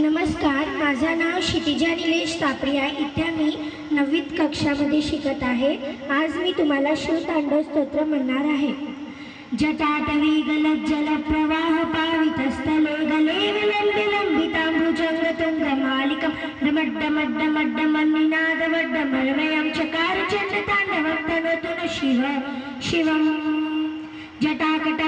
नमस्कार माझं नाव क्षितिजा निलेश तापरिया. इथे मी नववीत कक्षामध्ये शिकत आहे. आज मी तुम्हाला शिवतांडव स्तोत्र म्हणणार आहे. जटाटवी गलत जल प्रवाह पावितस्थले गले विलंबि लंबितांबुजंग तुंग मालिकं. डमड्डमड्डमड्डमन्निनाद वड्डमर्वयं चकार चण्ड ताण्डवं तनोतु शिव. शिवम. जटाकटा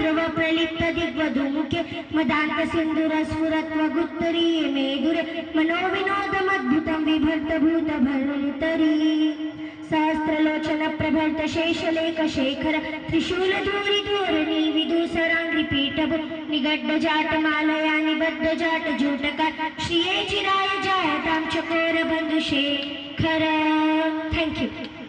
द्रव प्रलिप्त दिग्वधुमुखे मदान्त सिंधुर स्फुरत्व वगुत्तरी मेदुरे मनोविनोदमद्भुतं विभर्त भूत भर्तरी सहस्रलोचन प्रभर्त शेषलेख शेखर त्रिशूल धूरि धोरणी विदूसरांग्रि पीठभ निगड्ड जाट मालया निबद्ध जाट जूटका श्रिये चिराय जायतां चकोर बंधु शेखर थँक्यू